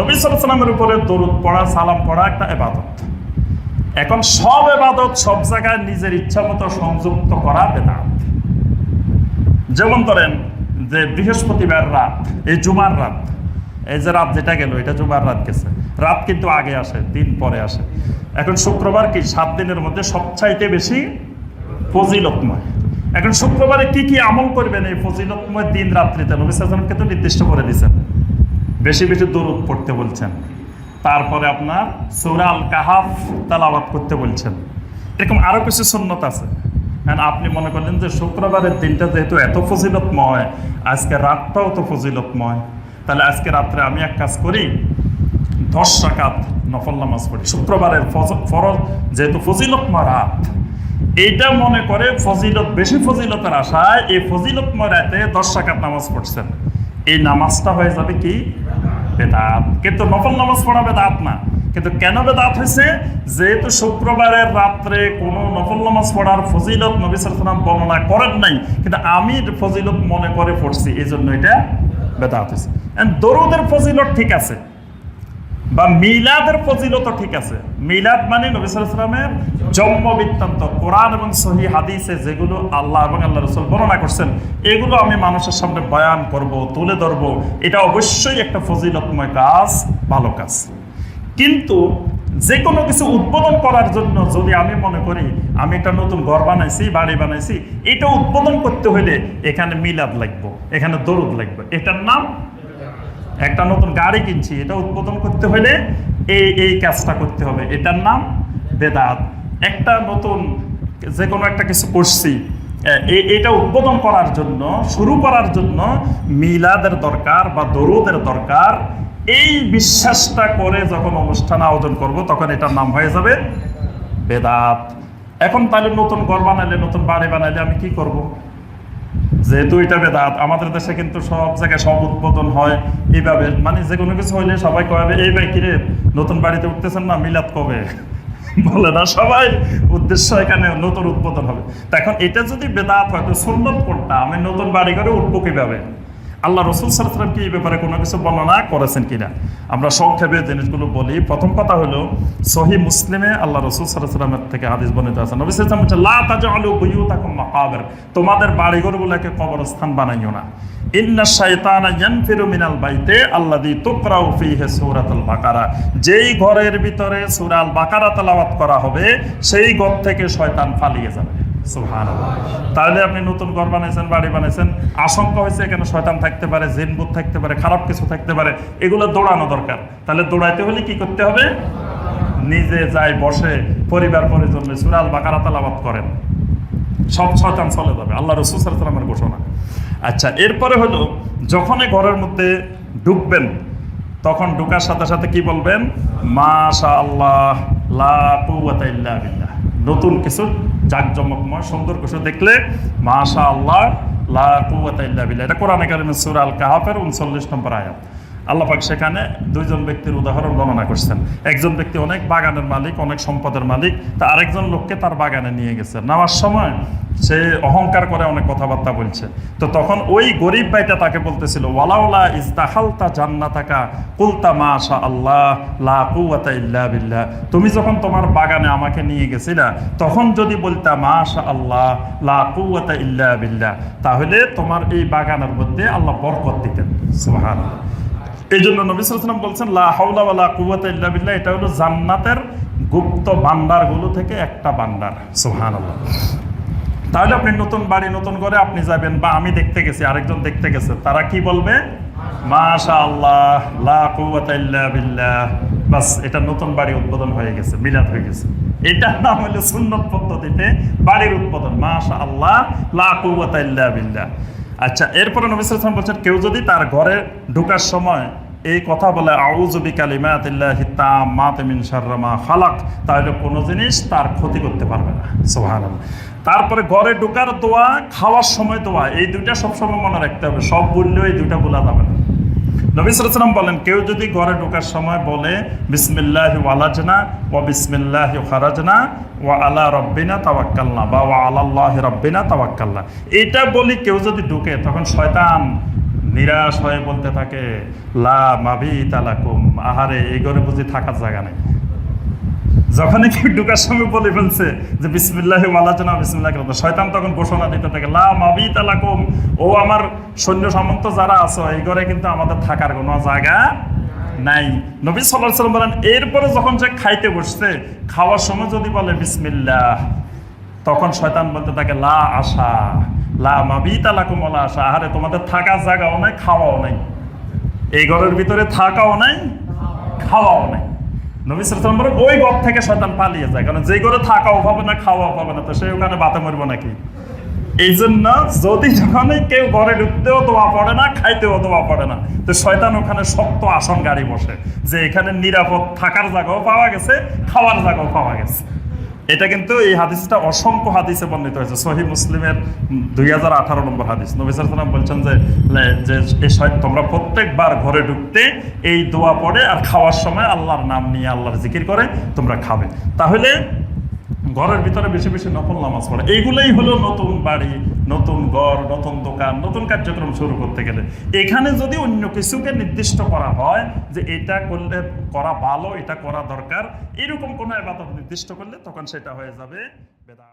নবী সালামের উপরে দরুদ পড়া, সালাম পড়া একটা এবাদত এখন সব এবাদত সব জায়গায় নিজের ইচ্ছা মতো সংযুক্ত করা বেদাত। যেমন ধরেন যে বৃহস্পতিবার রাত, এই জুমার রাত, এই যে রাত যেটা গেল, এটা জুমার রাত গেছে। রাত কিন্তু আগে আসে, দিন পরে আসে। এখন শুক্রবার কি? সাত দিনের মধ্যে সবচাইতে বেশি ফজিলতময়। এখন শুক্রবারে কি কি আমল করবেন এই ফজিলতময় দিন রাত্রিতে? নবী সালামকে তো নির্দিষ্ট করে দিয়েছেন। বেশি বেশি দরুদ পড়তে বলছেন। তারপরে আপনার সৌরাল কাহাফ তালাবাত করতে বলছেন। এরকম আরও কিছু সুন্নত আছে। আপনি মনে করলেন যে শুক্রবারের দিনটা যেহেতু এত ফজিলতময়, আজকে রাতটাও তো ফজিলতময়। তাহলে আজকে রাত্রে আমি এক কাজ করি, দশ রাকাত নফল নামাজ পড়ি। শুক্রবারের ফরজ যেহেতু ফজিলতময় রাত, এইটা মনে করে ফজিলত, বেশি ফজিলতের আশায় এই ফজিলতময় রাতে দশ রাকাত নামাজ পড়ছেন। এই নামাজটা হয়ে যাবে কি? বেদাত। কিন্তু নফল নামাজ পড়া বেদাত না। কিন্তু কেন বেদাত হয়েছে যেহেতু শুক্রবারের রাত্রে কোনো নফল নামাজ পড়ার ফজিলত নবী সালাম বর্ণনা করেন নাই। কিন্তু আমি ফজিলত মনে করে পড়ছি, এই জন্য এটা বেদাত হয়েছে দরুদের ফজিলত ঠিক আছে। বা মিলাদের ফজিলত ঠিক আছে। মিলাদ মানে নবী সালামের জন্ম বৃত্তান্ত। কোরআন এবং সহি হাদিসে যেগুলো আল্লাহ এবং আল্লাহ রসুল বর্ণনা করছেন, এগুলো আমি মানুষের সামনে বয়ান করব, তুলে ধরবো। এটা অবশ্যই একটা ফজিলতময় কাজ, ভালো কাজ। কিন্তু যে কোনো কিছু উদ্বোধন করার জন্য যদি আমি মনে করি, আমি একটা নতুন ঘর বানাইছি, বাড়ি বানাইছি, এটা উদ্বোধন করতে হলে এখানে মিলাদ লাগবে, এখানে দরুদ লাগবে। এটার নাম একটা নতুন গাড়ি কিনছি, এটা উদ্বোধন করতে হলে এই এই কাজটা করতে হবে। এটার নাম বেদাত। একটা নতুন যে কোনো একটা কিছু করছি এটা উদ্বোধন করার জন্য, শুরু করার জন্য মিলাদের দরকার বা দরুদের দরকার। এই বিশ্বাসটা করে যখন অনুষ্ঠান আয়োজন করব, তখন এটার নাম হয়ে যাবে বেদাত। এখন তাহলে নতুন ঘর বানাইলে নতুন বাড়ি বানাইলে আমি কি করব। যেহেতু এটা বেদাত, আমাদের দেশে কিন্তু সব জায়গায় সব উদ্বোধন হয় এইভাবে। মানে যে কোনো কিছু হইলে সবাই কবে এই ভাই, কিরে, নতুন বাড়িতে উঠতেছেন না? মিলাদ কবে? বলে না, সবাই উদ্দেশ্য এখানে নতুন উদ্বোধন হবে। তো এখন এটা যদি বেদাত হয়, তো সুন্নত কোনটা? আমি নতুন বাড়ি করে উঠবো কীভাবে? আল্লাহ রসুল সাল্লাম কি এই ব্যাপারে কোনো কিছু বর্ণনা করেছেন কিনা? আমরা সংক্ষেপে জিনিসগুলো বলি। প্রথম কথা হলো সহি মুসলিমে আল্লাহ রসুল সাল্লামের থেকে হাদিস বর্ণিত আছে। নবী তোমাদের বাড়িঘরগুলোকে কবরস্থান বানাইও না। ইন্না শাইতানা ইয়ানফিরু মিনাল বাইতে আল্লাযী তুকরাউ ফীহি সূরাতুল বাকারা। যেই ঘরের ভিতরে সূরা আল বাকারা তেলাওয়াত করা হবে, সেই ঘর থেকে শয়তান পালিয়ে যাবে। তাহলে আপনি নতুন ঘর বানাইছেন, বাড়ি বানাইছেন, আশঙ্কা হয়েছে এখানে শয়তান থাকতে পারে জিনবুত থাকতে পারে, খারাপ কিছু থাকতে পারে, এগুলো দৌড়ানো দরকার। তাহলে দৌড়াইতে হলে কি করতে হবে? নিজে যাই বসে, পরিবার পরিজন সুরাল বাকারা তালাবাত করেন। সব শয়তান চলে যাবে, আল্লাহ রসুল সাল্লামের ঘোষণা। আচ্ছা এরপরে হলো যখনই ঘরের মধ্যে ঢুকবেন, তখন ঢুকার সাথে সাথে কি বলবেন? মাশা আল্লাহ লা নতুন কিছু জাকজমকময় সুন্দর কিছু দেখলে মাশা আল্লাহ লা বিল্লাহ। এটা কোরআনে কারিমের সূরা আল কাহাফের 39 নম্বর আয়াত। আল্লাহ পাক সেখানে দুইজন ব্যক্তির উদাহরণ বর্ণনা করছেন। একজন ব্যক্তি অনেক বাগানের মালিক, অনেক সম্পদের মালিক, তা আরেকজন লোককে তার বাগানে নিয়ে গেছে। নেওয়ার সময় সে অহংকার করে অনেক কথাবার্তা বলছে। তো তখন ওই গরিব ভাইটা তাকে বলতেছিল, ওয়ালাউলা ইজদাহালতা জান্নাতাকা, কুলতা মাশা আল্লাহ, লা কুওয়াতা ইল্লা বিল্লাহ। তুমি যখন তোমার বাগানে আমাকে নিয়ে গেছিলা, তখন যদি বলতা, মাশা আল্লাহ, লা কুওয়াতা ইল্লা বিল্লাহ, তাহলে তোমার এই বাগানের মধ্যে আল্লাহ বরকত দিতেন। সুবহানাল্লাহ। এই জন্য নবী সাল্লাম বলছেন, লা হাওলা ওয়ালা কুওয়াতা ইল্লা বিল্লাহ। এটা হলো জান্নাতের গুপ্ত ভান্ডারগুলো থেকে একটা ভান্ডার। সুবহানাল্লাহ। তাহলে আপনি নতুন বাড়ি, নতুন ঘরে আপনি যাবেন বা আমি দেখতে গেছি, আরেকজন দেখতে গেছে, তারা কি বলবে? মাশা আল্লাহ বিল্লাহ। বাস, এটা নতুন বাড়ি উদ্বোধন হয়ে গেছে, মিলাদ হয়ে গেছে। এটার নাম হলো সুন্নত পদ্ধতিতে বাড়ির উদ্বোধন মাশা আল্লাহ বিল্লাহ। আচ্ছা এরপরে নবী বলছেন, কেউ যদি তার ঘরে ঢুকার সময় এই কথা বলে মা খালাক তাহলে কোনো জিনিস তার ক্ষতি করতে পারবে না। সুবহানাল্লাহ। তারপরে ঘরে ঢোকার দোয়া, খাওয়ার সময় দোয়া, এই দুইটা সবসময় মনে রাখতে হবে। সব বললেও এই দুইটা বলা যাবে না। নবী সাল্লাম বলেন, কেউ যদি ঘরে ঢোকার সময় বলে, বিসমিল্লাহ ওয়ালাজনা ও বিসমিল্লাহ খারাজনা ও আলা রব্বিনা তাওয়াক্কালনা বা ও আলাল্লাহ রব্বিনা তাওয়াক্কালনা এটা বলি কেউ যদি ঢুকে, তখন শয়তান নিরাশ হয়ে বলতে থাকে, লা মাবি তালাকুম। আহারে, এই ঘরে বুঝি থাকার জায়গা নেই। যখনই কেউ ঢুকার সময় বলে ফেলছে যে, বিসমিল্লাহ আলোচনা বিসমিল্লাহ শয়তান তখন ঘোষণা দিতে থাকে, লা মাবি তালাকুম। ও আমার সৈন্য সামন্ত যারা আছো, এই ঘরে কিন্তু আমাদের থাকার কোনো জায়গা নাই। নবী সাল্লাহ সাল্লাম বলেন, এরপরে যখন সে খাইতে বসছে, খাওয়ার সময় যদি বলে, বিসমিল্লাহ, তখন শয়তান বলতে থাকে, লা আশা। লা মাবি তালাকুম আশা আহারে তোমাদের থাকার জায়গাও নাই, খাওয়াও নাই। এই ঘরের ভিতরে থাকাও নাই, খাওয়াও নাই। নবী সালাম বলে, ওই ঘর থেকে শয়তান পালিয়ে যায়, কারণ যে ঘরে থাকাও পাবে না, খাওয়াও পাবে না, তো সে ওখানে বাতে মরবো নাকি? এই জন্য যদি যখনই কেউ ঘরে ঢুকতেও দোয়া পড়ে না, খাইতেও দোয়া পড়ে না, তো শয়তান ওখানে শক্ত আসন গাড়ি বসে, যে এখানে নিরাপদ থাকার জায়গাও পাওয়া গেছে, খাওয়ার জায়গাও পাওয়া গেছে। এটা কিন্তু এই হাদিসটা অসংখ্য হাদিসে বর্ণিত হয়েছে। সহি মুসলিমের দুই হাজার আঠারো নম্বর হাদিস। নবী সালাম বলছেন যে যে তোমরা প্রত্যেকবার ঘরে ঢুকতে এই দোয়া পড়ে আর খাওয়ার সময় আল্লাহর নাম নিয়ে আল্লাহর জিকির করে তোমরা খাবে। তাহলে ঘরের ভিতরে বেশি বেশি নফল নামাজ পড়ে। এইগুলোই হলো নতুন বাড়ি, নতুন ঘর, নতুন দোকান, নতুন কার্যক্রম শুরু করতে গেলে। এখানে যদি অন্য কিছুকে নির্দিষ্ট করা হয় যে এটা করলে করা ভালো, এটা করা দরকার, এরকম কোনো এবাদত নির্দিষ্ট করলে তখন সেটা হয়ে যাবে। বেদাত।